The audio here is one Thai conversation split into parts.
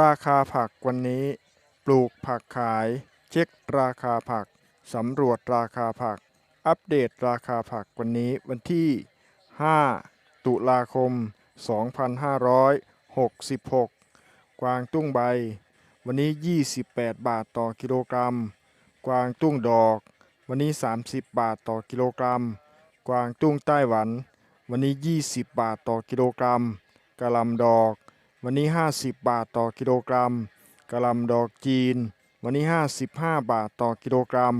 ราคาผักวันนี้ ปลูกผักขาย เช็คราคาผัก สำรวจราคาผัก อัปเดตราคาผักวันนี้วันที่ 5 ตุลาคม 2566 กวางตุ้งใบ วันนี้ 28 บาทต่อกิโลกรัม กวางตุ้งดอก วันนี้ 30 บาทต่อกิโลกรัม กวางตุ้งไต้หวัน วันนี้ 20 บาทต่อกิโลกรัมกะหล่ำดอก วันนี้ 50 บาทต่อกิโลกรัมกะลำดอกจีน วันนี้ 55 บาทต่อกิโลกรัม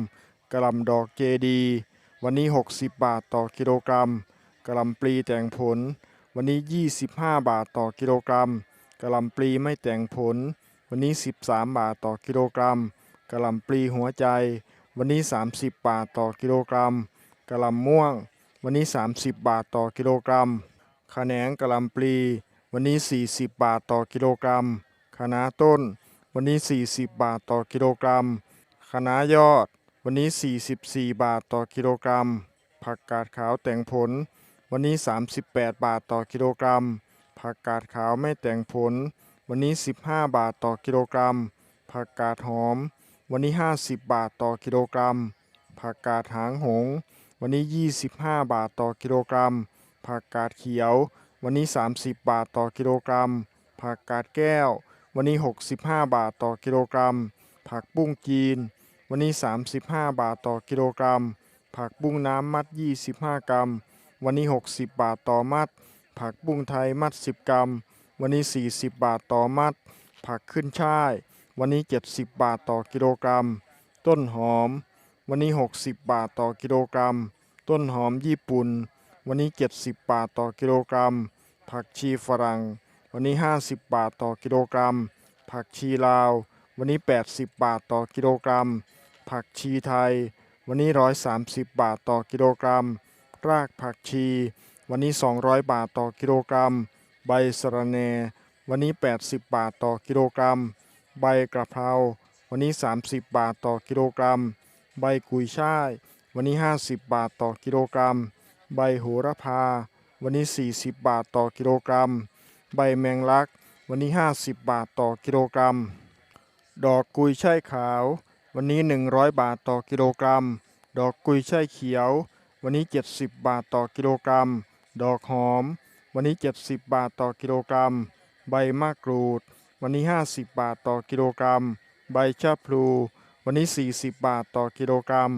กะลำดอกเจดี วันนี้ 60 บาทต่อกิโลกรัมกะลำปลีแต่งผล วันนี้ 25 บาทต่อกิโลกรัมกะลำปลีไม่แต่งผล วันนี้ 13 บาทต่อกิโลกรัมกะลำปลีหัวใจ วันนี้ 30 บาทต่อกิโลกรัมกะลำม่วง วันนี้ 30 บาทต่อกิโลกรัมขแหนงกะลำปลี วันนี้ 40 บาทต่อกิโลกรัมคะน้าต้น วันนี้ 40 บาทต่อกิโลกรัมคะน้ายอด วันนี้ 44 บาทต่อกิโลกรัม ผักกาดขาวแต่งผล วันนี้ 38 บาทต่อกิโลกรัม ผักกาดขาวไม่แต่งผล วันนี้ 15 บาทต่อกิโลกรัม ผักกาดหอม วันนี้ 50 บาทต่อกิโลกรัม ผักกาดหางหง วันนี้ 25 บาทต่อกิโลกรัม ผักกาดเขียว วันนี้ 30 บาทต่อกิโลกรัม ผักกาดแก้ว วันนี้ 65 บาทต่อกิโลกรัม ผักบุ้งจีน วันนี้ 35 บาทต่อกิโลกรัม ผักบุ้งน้ำมัด 25 กรัม วันนี้ 60 บาทต่อมัด ผักบุ้งไทยมัด 10 กรัม วันนี้ 40 บาทต่อมัด ผักขึ้นช่าย วันนี้ 70 บาทต่อกิโลกรัม ต้นหอม วันนี้ 60 บาทต่อกิโลกรัม ต้นหอมญี่ปุ่น วันนี้ 70 บาทต่อกิโลกรัม ผักชีฝรั่ง วันนี้ 50 บาทต่อกิโลกรัม ผักชีลาว วันนี้ 80 บาทต่อกิโลกรัม ผักชีไทย วันนี้ 130 บาทต่อกิโลกรัม รากผักชี วันนี้ 200 บาทต่อกิโลกรัม ใบสะระแหน่วันนี้ 80 บาทต่อกิโลกรัม ใบกระเพราวันนี้ 30 บาทต่อกิโลกรัม ใบกุยช่าย วันนี้ 50 บาทต่อกิโลกรัม ใบโหระพา วันนี้ 40 บาทต่อกิโลกรัม ใบแมงลัก วันนี้ 50 บาทต่อกิโลกรัม ดอกกุยช่ายขาว วันนี้ 100 บาทต่อกิโลกรัม ดอกกุยช่ายเขียว วันนี้ 70 บาทต่อกิโลกรัม ดอกหอม วันนี้ 70 บาทต่อกิโลกรัม ใบมะกรูด วันนี้ 50 บาทต่อกิโลกรัม ใบชะพลู วันนี้ 40 บาทต่อกิโลกรัม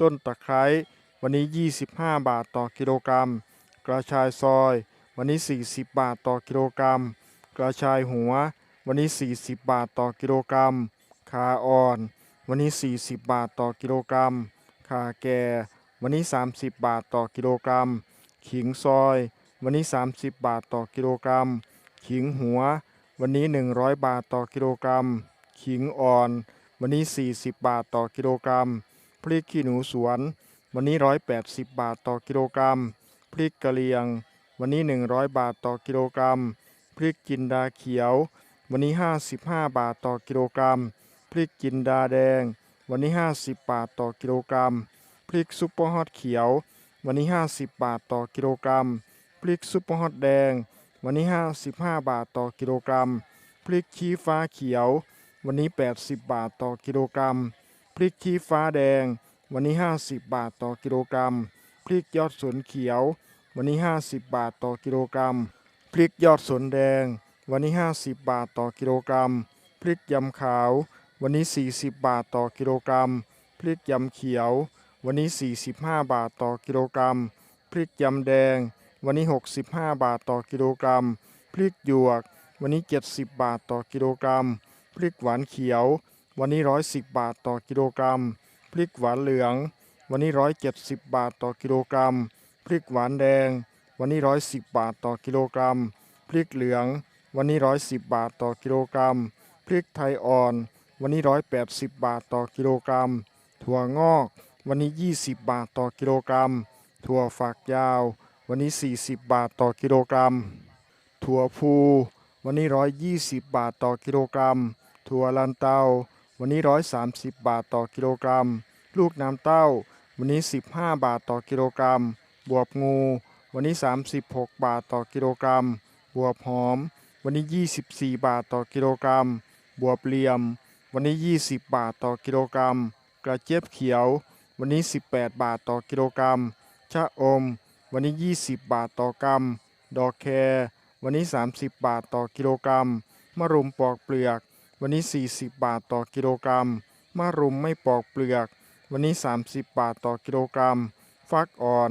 ต้นตะไคร้ วันนี้ 25 บาทต่อกิโลกรัม กระชายซอย วันนี้ 40 บาทต่อกิโลกรัม กระชายหัว วันนี้ 40 บาทต่อกิโลกรัม ขาอ่อน วันนี้ 40 บาทต่อกิโลกรัม ขาแก่ วันนี้ 30 บาทต่อกิโลกรัม ขิงซอย วันนี้ 30 บาทต่อกิโลกรัม ขิงหัว วันนี้ 100 บาทต่อกิโลกรัม ขิงอ่อน วันนี้ 40 บาทต่อกิโลกรัม พริกขี้หนูสวน วันนี้ 180 บาทต่อกิโลกรัม พริกกะเหรี่ยง วันนี้ 100 บาทต่อกิโลกรัม พริกจินดาเขียว วันนี้ 55 บาทต่อกิโลกรัม พริกจินดาแดง วันนี้ 50 บาทต่อกิโลกรัม พริกซุปเปอร์ฮอตเขียว วันนี้ 50 บาทต่อกิโลกรัม พริกซุปเปอร์ฮอตแดง วันนี้ 55 บาทต่อกิโลกรัม พริกชี้ฟ้าเขียว วันนี้ 80 บาทต่อกิโลกรัม พริกชี้ฟ้าแดง วันนี้ 50 บาทต่อกิโลกรัม พริกยอดสนเขียว วันนี้ 50 บาทต่อกิโลกรัม พริกยอดสนแดง วันนี้ 50 บาทต่อกิโลกรัม พริกยำขาว วันนี้ 40 บาทต่อกิโลกรัม พริกยำเขียว วันนี้ 45 บาทต่อกิโลกรัม พริกยำแดง วันนี้ 65 บาทต่อกิโลกรัม พริกหยวก วันนี้ 70 บาทต่อกิโลกรัม พริกหวานเขียว วันนี้ 110 บาทต่อกิโลกรัม ริกหวานเหลือง วันนี้ 170 บาทต่อกิโลกรัม พริกหวานแดง วันนี้ 110 บาทต่อกิโลกรัม พริกเหลือง วันนี้ 110 บาทต่อกิโลกรัม พริกไทยอ่อน วันนี้ 180 บาทต่อกิโลกรัม ถั่วงอก วันนี้ 20 บาทต่อกิโลกรัม ถั่วฝักยาว วันนี้ 40 บาทต่อกิโลกรัม ถั่วพูวันนี้ 120 บาทต่อกิโลกรัม ถั่วลันเตา วันนี้ 130 บาทต่อกิโลกรัม ลูกน้ำเต้า วันนี้ 15 บาทต่อกิโลกรัม บวบงู วันนี้ 36 บาทต่อกิโลกรัม บวบหอม วันนี้ 24 บาทต่อกิโลกรัม บวบเหลี่ยม วันนี้ 20 บาทต่อกิโลกรัม กระเจี๊ยบเขียว วันนี้ 18 บาทต่อกิโลกรัม ชะอม วันนี้ 20 บาทต่อกรัม ดอกแครวันนี้ 30 บาทต่อกิโลกรัม มะรุมปอกเปลือก วันนี้ 40 บาทต่อกิโลกรัม มะรุมไม่ปอกเปลือก วันนี้ 30 บาทต่อกิโลกรัม ฟักอ่อน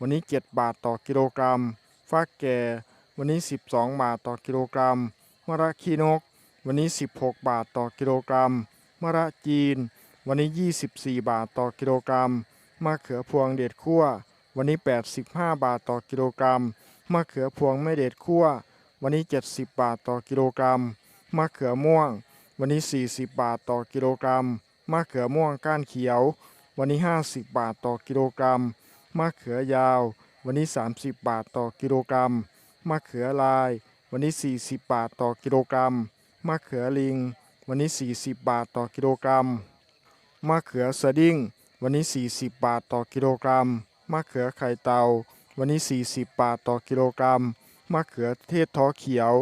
วันนี้ 7 บาทต่อกิโลกรัม ฟักแก่ วันนี้ 12 บาทต่อกิโลกรัมมะระขี้นก วันนี้ 16 บาทต่อกิโลกรัมมะระจีน วันนี้ 24 บาทต่อกิโลกรัมมะเขือพวงเด็ดคั่ววันนี้ 85 บาทต่อกิโลกรัมมะเขือพวงไม่เด็ดคั่ววันนี้ 70 บาทต่อกิโลกรัมมะเขือม่วง วันนี้ 40 บาทต่อกิโลกรัม มะเขือม่วงก้านเขียว วันนี้ 50 บาทต่อกิโลกรัมมะเขือยาว วันนี้ 30 บาทต่อกิโลกรัมมะเขือลาย วันนี้ 40 บาทต่อกิโลกรัมมะเขือลิง วันนี้ 40 บาทต่อกิโลกรัมมะเขือสดิ้ง วันนี้ 40 บาทต่อกิโลกรัมมะเขือไข่เตา วันนี้ 40 บาทต่อกิโลกรัมมะเขือเทศท้อเขียว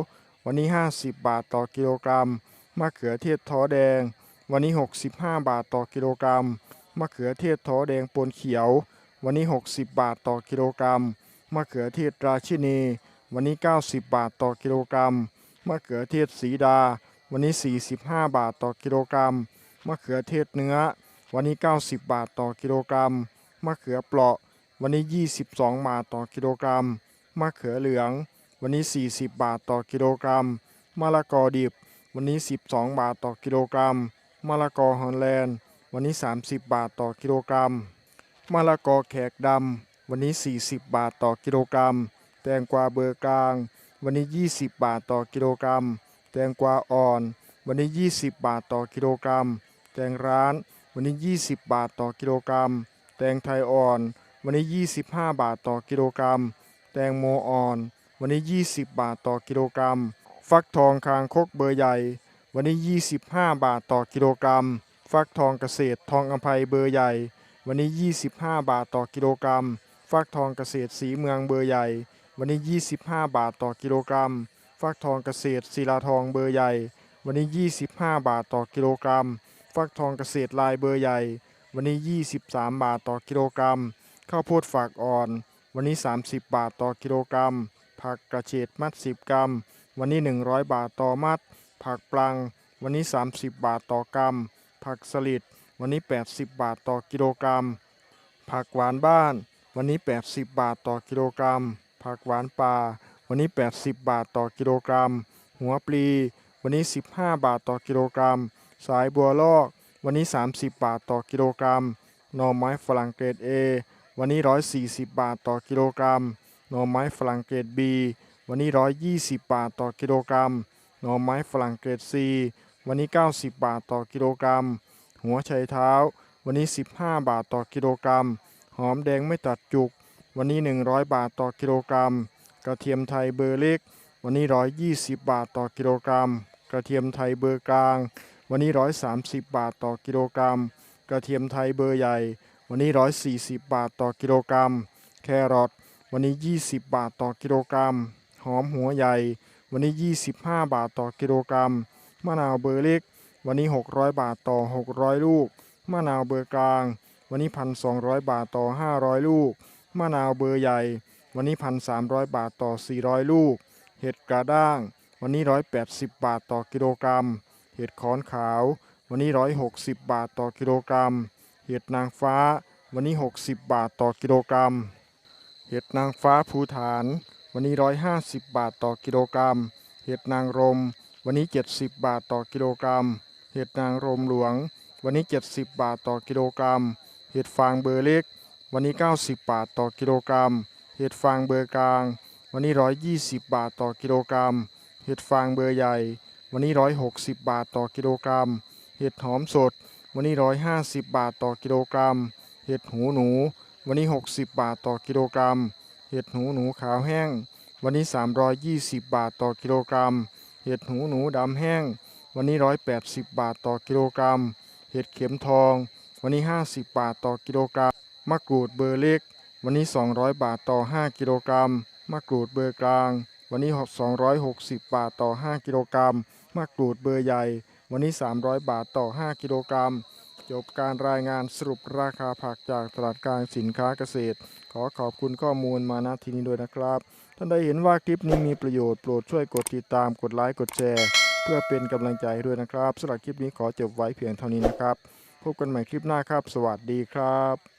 วันนี้ 50 บาทต่อกิโลกรัมมะเขือเทศท้อแดง วันนี้ 65 บาทต่อกิโลกรัม มะเขือเทศท้อแดงปนเขียว วันนี้ 60 บาทต่อกิโลกรัม มะเขือเทศราชินี วันนี้ 90 บาทต่อกิโลกรัม มะเขือเทศสีดา วันนี้ 45 บาทต่อกิโลกรัม มะเขือเทศเนื้อ วันนี้ 90 บาทต่อกิโลกรัม มะเขือเปราะ วันนี้ 22 บาทต่อกิโลกรัม มะเขือเหลือง วันนี้ 40 บาทต่อกิโลกรัม มะละกอดิบ วันนี้ 12 บาทต่อกิโลกรัม มะละกอฮอลแลนด์ วันนี้ 30 บาทต่อกิโลกรัมมะละกอแขกดำวันนี้ 40 บาทต่อกิโลกรัม แตงกวาเบอร์กลาง วันนี้ 20 บาทต่อกิโลกรัม แตงกวาอ่อน วันนี้ 20 บาทต่อกิโลกรัม แตงร้าน วันนี้ 20 บาทต่อกิโลกรัม แตงไทยอ่อน วันนี้ 25 บาทต่อกิโลกรัม แตงโมอ่อน วันนี้ 20 บาทต่อกิโลกรัม ฟักทองคางคกเบอร์ใหญ่ วันนี้ 25 บาทต่อกิโลกรัม ฟักทองเกษตรทองอภัยเบอร์ใหญ่ วันนี้ 25 บาทต่อกิโลกรัม ฟักทองเกษตรสีเมืองเบอร์ใหญ่ วันนี้ 25 บาทต่อกิโลกรัม ฟักทองเกษตรศิลาทองเบอร์ใหญ่ วันนี้ 25 บาทต่อกิโลกรัม ฟักทองเกษตรลายเบอร์ใหญ่ วันนี้ 23 บาทต่อกิโลกรัม ข้าวโพดฝากอ่อน วันนี้ 30 บาทต่อกิโลกรัม ผักกระเฉดมัด 10 กรัม วันนี้ 100 บาทต่อมัด ผักปลัง วันนี้ 30 บาทต่อกรัม ผักสลิด วันนี้ 80 บาทต่อกิโลกรัม ผักหวานบ้าน วันนี้ 80 บาทต่อกิโลกรัม ผักหวานป่า วันนี้ 80 บาทต่อกิโลกรัม หัวปลี วันนี้ 15 บาทต่อกิโลกรัม สายบัวลอก วันนี้ 30 บาทต่อกิโลกรัม หน่อไม้ฝรั่งเกรด A วันนี้ 140 บาทต่อกิโลกรัม หน่อไม้ฝรั่งเกรด B วันนี้ 120 บาทต่อกิโลกรัม หน่อไม้ฝรั่งเกรด C วันนี้ 90 บาทต่อกิโลกรัม หัวไชเท้า วันนี้ 15 บาทต่อกิโลกรัม หอมแดงไม่ตัดจุก วันนี้ 100 บาทต่อกิโลกรัม กระเทียมไทยเบอร์เล็ก วันนี้ 120 บาทต่อกิโลกรัม กระเทียมไทยเบอร์กลาง วันนี้ 130 บาทต่อกิโลกรัม กระเทียมไทยเบอร์ใหญ่ วันนี้ 140 บาทต่อกิโลกรัม แครอทวันนี้ 20 บาทต่อกิโลกรัม หอมหัวใหญ่ วันนี้ 25 บาทต่อกิโลกรัม มะนาวเบอร์เล็ก วันนี้ 600 บาทต่อ 600 ลูก มะนาวเบอร์กลาง วันนี้ 1,200 บาทต่อ 500 ลูก มะนาวเบอร์ใหญ่ วันนี้ 1,300 บาทต่อ 400 ลูก เห็ดกระด้าง วันนี้ 180 บาทต่อกิโลกรัม เห็ดขอนขาว วันนี้ 160 บาทต่อกิโลกรัม เห็ดนางฟ้า วันนี้ 60 บาทต่อกิโลกรัม เห็ดนางฟ้าภูฐาน วันนี้ 150 บาทต่อกิโลกรัม เห็ดนางรม วันนี้ 70 บาทต่อกิโลกรัม เห็ดนางรมหลวง วันนี้ 70 บาทต่อกิโลกรัม เห็ดฟางเบอร์เล็ก วันนี้ 90 บาทต่อกิโลกรัม เห็ดฟางเบอร์กลาง วันนี้ 120 บาทต่อกิโลกรัม เห็ดฟางเบอร์ใหญ่ วันนี้ 160 บาทต่อกิโลกรัม เห็ดหอมสด วันนี้ 150 บาทต่อกิโลกรัม เห็ดหูหนู วันนี้ 60 บาทต่อกิโลกรัม เห็ดหูหนูขาวแห้ง วันนี้ 320 บาทต่อกิโลกรัม เห็ดหูหนูดำแห้ง วันนี้ 180 บาทต่อกิโลกรัม เห็ดเข็มทอง วันนี้ 50 บาทต่อกิโลกรัม มะกรูดเบอร์เล็ก วันนี้ 200 บาทต่อ 5 กิโลกรัม มะกรูดเบอร์กลาง วันนี้ 260 บาทต่อ 5 กิโลกรัม มะกรูดเบอร์ใหญ่ วันนี้ 300 บาทต่อ 5 กิโลกรัม จบการรายงานสรุปราคาผักจากตลาดกลางสินค้าเกษตร ขอขอบคุณข้อมูลมาณที่นี้ด้วยนะครับ ท่านใดเห็นว่าคลิปนี้มีประโยชน์โปรดช่วยกดติดตามกดไลค์กดแชร์ เพื่อเป็นกำลังใจด้วยนะครับสำหรับคลิปนี้ขอจบไว้เพียงเท่านี้นะครับ พบกันใหม่คลิปหน้าครับ สวัสดีครับ